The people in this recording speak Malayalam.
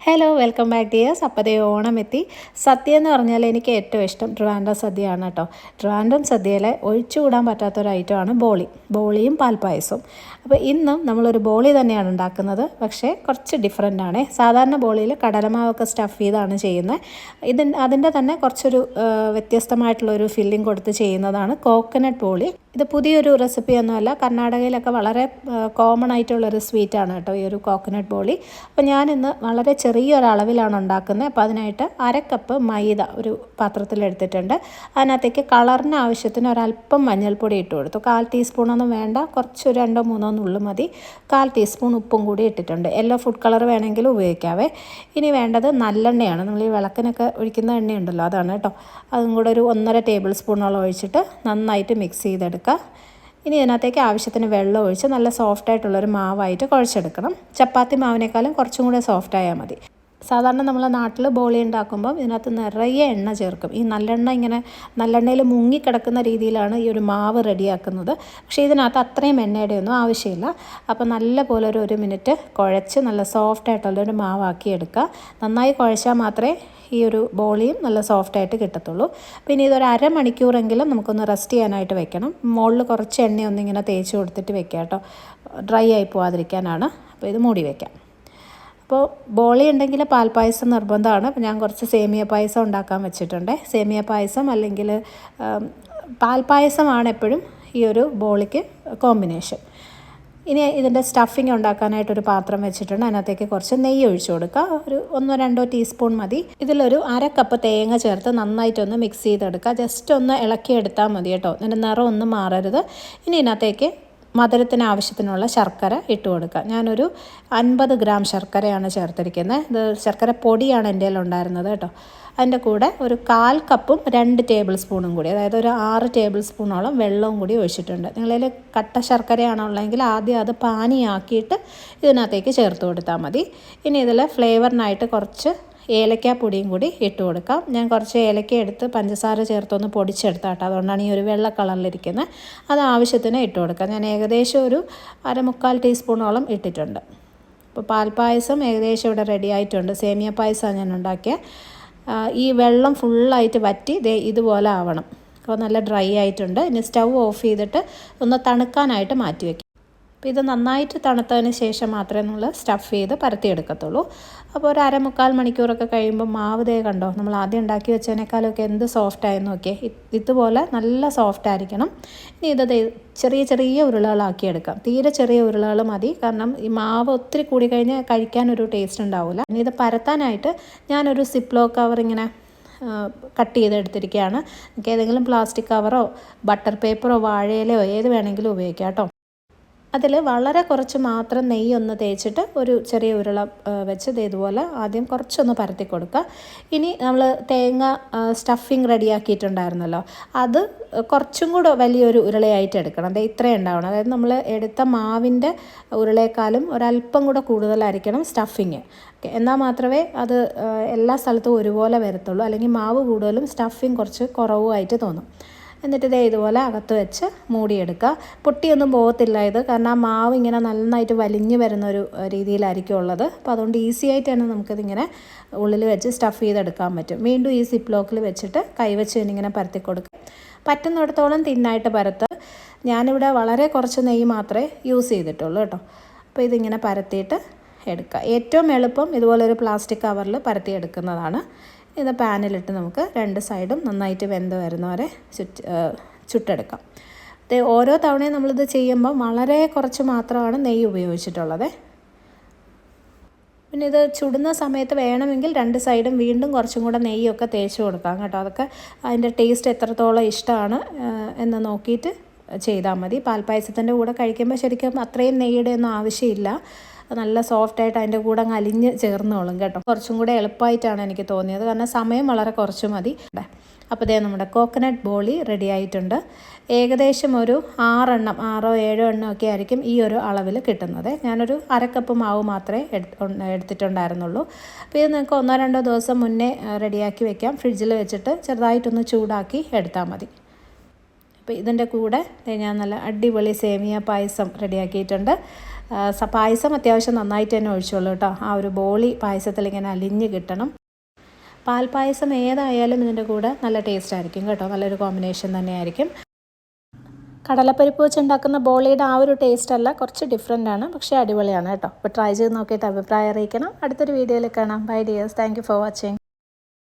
ഹലോ വെൽക്കം ബാക്ക് ഡിയേഴ്സ് അപ്പോൾ ഓണം എത്തി സദ്യ എന്ന് പറഞ്ഞാൽ എനിക്ക് ഏറ്റവും ഇഷ്ടം ട്രിവാൻഡ്രം സദ്യയാണ് കേട്ടോ ട്രിവാൻഡ്രം സദ്യയിലെ ഒഴിച്ചുകൂടാൻ പറ്റാത്തൊരു ഐറ്റമാണ് ബോളി. ബോളിയും പാൽപ്പായസവും. അപ്പോൾ ഇന്നും നമ്മളൊരു ബോളി തന്നെയാണ് ഉണ്ടാക്കുന്നത്. പക്ഷേ കുറച്ച് ഡിഫറെന്റ് ആണ്. സാധാരണ ബോളിയിൽ കടലമാവൊക്കെ സ്റ്റഫ് ചെയ്താണ് ചെയ്യുന്നത് ഇതിന്റെ അതിന്റെ തന്നെ കുറച്ചൊരു വ്യത്യസ്തമായിട്ടുള്ളൊരു ഫില്ലിംഗ് കൊടുത്ത് ചെയ്യുന്നതാണ് കോക്കനട്ട് ബോളി. ഇത് പുതിയൊരു റെസിപ്പിയൊന്നുമല്ല. കർണാടകയിലൊക്കെ വളരെ കോമൺ ആയിട്ടുള്ളൊരു സ്വീറ്റാണ് കേട്ടോ ഈ ഒരു കോക്കനട്ട് ബോളി. അപ്പോൾ ഞാനിന്ന് വളരെ ചെറിയൊരളവിലാണ് ഉണ്ടാക്കുന്നത്. അപ്പോൾ അതിനായിട്ട് അര കപ്പ് മൈദ ഒരു പാത്രത്തിലെടുത്തിട്ടുണ്ട് അതിനകത്തേക്ക് കളറിന് ആവശ്യത്തിന് ഒരല്പം മഞ്ഞൾപ്പൊടി ഇട്ട് കൊടുത്തു. കാൽ ടീസ്പൂണൊന്നും വേണ്ട. കുറച്ച് രണ്ടോ മൂന്നോ നുള്ളു മതി. കാൽ ടീസ്പൂൺ ഉപ്പും കൂടി ഇട്ടിട്ടുണ്ട്. എല്ലാ ഫുഡ് കളർ വേണമെങ്കിലും ഉപയോഗിക്കാവേ. ഇനി വേണ്ടത് നല്ലെണ്ണയാണ്. നമ്മൾ ഈ വിളക്കിനൊക്കെ ഒഴിക്കുന്ന എണ്ണയുണ്ടല്ലോ അതാണ് കേട്ടോ. അതും കൂടെ ഒരു ഒന്നര ടേബിൾ സ്പൂണോളം ഒഴിച്ചിട്ട് നന്നായിട്ട് മിക്സ് ചെയ്തെടുക്കുക ഇനി ഇതിനകത്തേക്ക് ആവശ്യത്തിന് വെള്ളം ഒഴിച്ച് നല്ല സോഫ്റ്റായിട്ടുള്ളൊരു മാവായിട്ട് കുഴച്ചെടുക്കണം. ചപ്പാത്തി മാവിനേക്കാളും കുറച്ചും കൂടെ സോഫ്റ്റ് ആയാൽ മതി. സാധാരണ നമ്മളെ നാട്ടിൽ ബോളി ഉണ്ടാക്കുമ്പം ഇതിനകത്ത് നിറയെ എണ്ണ ചേർക്കും. ഈ നല്ലെണ്ണ ഇങ്ങനെ നല്ലെണ്ണയിൽ മുങ്ങിക്കിടക്കുന്ന രീതിയിലാണ് ഈ ഒരു മാവ് റെഡിയാക്കുന്നത്. പക്ഷേ ഇതിനകത്ത് അത്രയും എണ്ണയുടെ ഒന്നും ആവശ്യമില്ല. അപ്പോൾ നല്ല പോലെ ഒരു ഒരു മിനിറ്റ് കുഴച്ച് നല്ല സോഫ്റ്റ് ആയിട്ടുള്ളൊരു മാവാക്കി എടുക്കുക. നന്നായി കുഴച്ചാൽ മാത്രമേ ഈ ഒരു ബോളിയും നല്ല സോഫ്റ്റായിട്ട് കിട്ടത്തുള്ളൂ. പിന്നെ ഇതൊരു അരമണിക്കൂറെങ്കിലും നമുക്കൊന്ന് റെസ്റ്റ് ചെയ്യാനായിട്ട് വെക്കണം. മുകളിൽ കുറച്ച് എണ്ണയൊന്നിങ്ങനെ തേച്ച് കൊടുത്തിട്ട് വെക്കാം കേട്ടോ. ഡ്രൈ ആയി പോവാതിരിക്കാനാണ്. അപ്പോൾ ഇത് മൂടി വെക്കാം. അപ്പോൾ ബോളി ഉണ്ടെങ്കിൽ പാൽപ്പായസം നിർബന്ധമാണ്. അപ്പോൾ ഞാൻ കുറച്ച് സേമിയ പായസം ഉണ്ടാക്കാൻ വെച്ചിട്ടുണ്ട്. സേമിയ പായസം അല്ലെങ്കിൽ പാൽപ്പായസമാണ് എപ്പോഴും ഈ ഒരു ബോളിക്ക് കോമ്പിനേഷൻ. ഇനി ഇതിന്റെ സ്റ്റഫിങ് ഉണ്ടാക്കാനായിട്ടൊരു പാത്രം വെച്ചിട്ടുണ്ട്. അതിനകത്തേക്ക് കുറച്ച് നെയ്യ് ഒഴിച്ചു കൊടുക്കുക. ഒരു ഒന്നോ രണ്ടോ ടീസ്പൂൺ മതി. ഇതിലൊരു അര കപ്പ് തേങ്ങ ചേർത്ത് നന്നായിട്ടൊന്ന് മിക്സ് ചെയ്തെടുക്കുക. ജസ്റ്റ് ഒന്ന് ഇളക്കിയെടുത്താൽ മതി കേട്ടോ. ഇതിന്റെ നിറം ഒന്നും മാറരുത്. ഇനി ഇതിനകത്തേക്ക് മധുരത്തിന് ആവശ്യത്തിനുള്ള ശർക്കര ഇട്ട് കൊടുക്കുക. ഞാനൊരു അൻപത് ഗ്രാം ശർക്കരയാണ് ചേർത്തിരിക്കുന്നത്. ഇത് ശർക്കര പൊടിയാണ് എന്റെ ഉണ്ടായിരുന്നത് കേട്ടോ. അതിന്റെ കൂടെ ഒരു കാൽ കപ്പും രണ്ട് ടേബിൾ സ്പൂണും കൂടി അതായത് ഒരു ആറ് ടേബിൾ സ്പൂണോളം വെള്ളവും കൂടി ഒഴിച്ചിട്ടുണ്ട്. നിങ്ങളിൽ കട്ട ശർക്കരയാണുള്ളതെങ്കിൽ ആദ്യം അത് പാനിയാക്കിയിട്ട് ഇതിനകത്തേക്ക് ചേർത്ത് കൊടുത്താൽ മതി. ഇനി ഇതിൽ ഫ്ലേവറിനായിട്ട് കുറച്ച് ഏലക്കാപ്പൊടിയും കൂടി ഇട്ട് കൊടുക്കാം. ഞാൻ കുറച്ച് ഏലക്ക എടുത്ത് പഞ്ചസാര ചേർത്തൊന്ന് പൊടിച്ചെടുത്താട്ടോ അതുകൊണ്ടാണ് ഈ ഒരു വെള്ള കളറിലിരിക്കുന്നത്. അത് ആവശ്യത്തിന് ഇട്ട് കൊടുക്കാം. ഞാൻ ഏകദേശം ഒരു അരമുക്കാൽ ടീസ്പൂണോളം ഇട്ടിട്ടുണ്ട്. അപ്പോൾ പാൽപ്പായസം ഏകദേശം ഇവിടെ റെഡി ആയിട്ടുണ്ട്. സേമിയ പായസമാണ് ഞാൻ ഉണ്ടാക്കിയത് ഈ വെള്ളം ഫുള്ളായിട്ട് വറ്റി ദേ ഇതുപോലെ ആവണം. അപ്പോൾ നല്ല ഡ്രൈ ആയിട്ടുണ്ട്. ഇനി സ്റ്റൗ ഓഫ് ചെയ്തിട്ട് ഒന്ന് തണുക്കാനായിട്ട് മാറ്റി വയ്ക്കും അപ്പോൾ ഇത് നന്നായിട്ട് തണുത്തതിന് ശേഷം മാത്രമേ നമ്മൾ സ്റ്റഫ് ചെയ്ത് പരത്തിയെടുക്കത്തുള്ളൂ അപ്പോൾ ഒരു അരമുക്കാൽ മണിക്കൂറൊക്കെ കഴിയുമ്പോൾ മാവ് ദേ കണ്ടോ നമ്മൾ ആദ്യം ഉണ്ടാക്കി വെച്ചതിനേക്കാളൊക്കെ എന്ത് സോഫ്റ്റ് ആയെന്ന് നോക്കിയേ. ഇതുപോലെ നല്ല സോഫ്റ്റ് ആയിരിക്കണം. ഇനി ഇത് ചെറിയ ചെറിയ ഉരുളകളാക്കി എടുക്കാം. തീരെ ചെറിയ ഉരുളകൾ മതി. കാരണം ഈ മാവ് ഒത്തിരി കൂടി കഴിഞ്ഞാൽ കഴിക്കാനൊരു ടേസ്റ്റ് ഉണ്ടാവില്ല. ഇനി ഇത് പരത്താനായിട്ട് ഞാനൊരു സിപ്ലോ കവർ ഇങ്ങനെ കട്ട് ചെയ്തെടുത്തിരിക്കുകയാണ്. നമുക്ക് ഏതെങ്കിലും പ്ലാസ്റ്റിക് കവറോ ബട്ടർ പേപ്പറോ വാഴയിലയോ ഏത് വേണമെങ്കിലും ഉപയോഗിക്കാം കേട്ടോ. അതിൽ വളരെ കുറച്ച് മാത്രം നെയ്യ് ഒന്ന് തേച്ചിട്ട് ഒരു ചെറിയ ഉരുള വെച്ച് ഇതുപോലെ ആദ്യം കുറച്ചൊന്ന് പരത്തി കൊടുക്കുക. ഇനി നമ്മൾ തേങ്ങ സ്റ്റഫിങ് റെഡിയാക്കിയിട്ടുണ്ടായിരുന്നല്ലോ അത് കുറച്ചും കൂടെ വലിയൊരു ഉരുളയായിട്ട് എടുക്കണം. അത് ഇത്രയും ഉണ്ടാവണം. അതായത് നമ്മൾ എടുത്ത മാവിന്റെ ഉരുളേക്കാലും ഒരല്പം കൂടെ കൂടുതലായിരിക്കണം സ്റ്റഫിങ് എന്നാൽ മാത്രമേ അത് എല്ലാ സ്ഥലത്തും ഒരുപോലെ വരത്തുള്ളൂ. അല്ലെങ്കിൽ മാവ് കൂടുതലും സ്റ്റഫിങ് കുറച്ച് കുറവുമായിട്ട് തോന്നും. എന്നിട്ട് ഇതേ ഇതുപോലെ അകത്ത് വെച്ച് മൂടിയെടുക്കുക. പൊട്ടിയൊന്നും പോകത്തില്ല ഇത്. കാരണം ആ മാവ് ഇങ്ങനെ നന്നായിട്ട് വലിഞ്ഞു വരുന്ന ഒരു രീതിയിലായിരിക്കും ഉള്ളത്. അപ്പോൾ അതുകൊണ്ട് ഈസി ആയിട്ട് നമുക്കിതിങ്ങനെ ഉള്ളിൽ വെച്ച് സ്റ്റഫ് ചെയ്തെടുക്കാൻ പറ്റും. വീണ്ടും ഈ സിപ്പ് ലോക്കിൽ വെച്ചിട്ട് കൈവച്ച് ഇങ്ങനെ പരത്തി കൊടുക്കുക. പറ്റുന്നിടത്തോളം തിന്നായിട്ട് പരത്ത്. ഞാനിവിടെ വളരെ കുറച്ച് നെയ്യ് മാത്രമേ യൂസ് ചെയ്തിട്ടുള്ളൂ കേട്ടോ. അപ്പോൾ ഇതിങ്ങനെ പരത്തിയിട്ട് എടുക്കുക. ഏറ്റവും എളുപ്പം ഇതുപോലൊരു പ്ലാസ്റ്റിക് കവറിൽ പരത്തി എടുക്കുന്നതാണ് ഇത് പാനിലിട്ട് നമുക്ക് രണ്ട് സൈഡും നന്നായിട്ട് വെന്ത് വരുന്ന വരെ ചുറ്റ് ചുട്ടെടുക്കാം. ഓരോ തവണയും നമ്മളിത് ചെയ്യുമ്പോൾ വളരെ കുറച്ച് മാത്രമാണ് നെയ്യ് ഉപയോഗിച്ചിട്ടുള്ളത്. പിന്നെ ഇത് ചുടുന്ന സമയത്ത് വേണമെങ്കിൽ രണ്ട് സൈഡും വീണ്ടും കുറച്ചും കൂടെ നെയ്യൊക്കെ തേച്ച് കൊടുക്കാം കേട്ടോ. അതൊക്കെ അതിന്റെ ടേസ്റ്റ് എത്രത്തോളം ഇഷ്ടമാണ് എന്ന് നോക്കിയിട്ട് ചെയ്താൽ മതി. പാൽപ്പായസത്തിന്റെ കൂടെ കഴിക്കുമ്പോൾ ശരിക്കും അത്രയും നെയ്യുടെ ഒന്നും ആവശ്യമില്ല. നല്ല സോഫ്റ്റ് ആയിട്ട് അതിന്റെ കൂടെ അങ്ങ് അലിഞ്ഞ് ചേർന്നോളും കേട്ടോ. കുറച്ചും കൂടെ എളുപ്പമായിട്ടാണ് എനിക്ക് തോന്നിയത്. കാരണം സമയം വളരെ കുറച്ച് മതി. അപ്പോൾ ഇതേ നമ്മുടെ കോക്കനട്ട് ബോളി റെഡി ആയിട്ടുണ്ട്. ഏകദേശം ഒരു ആറെണ്ണം ആറോ ഏഴോ എണ്ണം ഒക്കെ ആയിരിക്കും ഈ ഒരു അളവിൽ കിട്ടുന്നത്. ഞാനൊരു അരക്കപ്പ് മാവ് മാത്രമേ എടുത്തിട്ടുണ്ടായിരുന്നുള്ളൂ. അപ്പോൾ ഇത് നിങ്ങൾക്ക് ഒന്നോ രണ്ടോ ദിവസം മുന്നേ റെഡിയാക്കി വെക്കാം. ഫ്രിഡ്ജിൽ വെച്ചിട്ട് ചെറുതായിട്ടൊന്ന് ചൂടാക്കി എടുത്താൽ മതി. അപ്പോൾ ഇതിന്റെ കൂടെ ഞാൻ നല്ല അടിപൊളി സേമിയ പായസം റെഡിയാക്കിയിട്ടുണ്ട് പായസം അത്യാവശ്യം നന്നായിട്ട് തന്നെ ഒഴിച്ചോളൂ കേട്ടോ. ആ ഒരു ബോളി പായസത്തിൽ ഇങ്ങനെ അലിഞ്ഞ് കിട്ടണം. പാൽപ്പായസം ഏതായാലും ഇതിന്റെ കൂടെ നല്ല ടേസ്റ്റ് ആയിരിക്കും കേട്ടോ. നല്ലൊരു കോമ്പിനേഷൻ തന്നെയായിരിക്കും. കടലപ്പരിപ്പ് വെച്ച് ഉണ്ടാക്കുന്ന ബോളിയുടെ ആ ഒരു ടേസ്റ്റ് അല്ല. കുറച്ച് ഡിഫറെന്റ് ആണ് പക്ഷേ അടിപൊളിയാണ് കേട്ടോ. അപ്പോൾ ട്രൈ ചെയ്ത് നോക്കിയിട്ട് അഭിപ്രായം അറിയിക്കണം. അടുത്തൊരു വീഡിയോയിൽ കാണാം. Bye dears thank for watching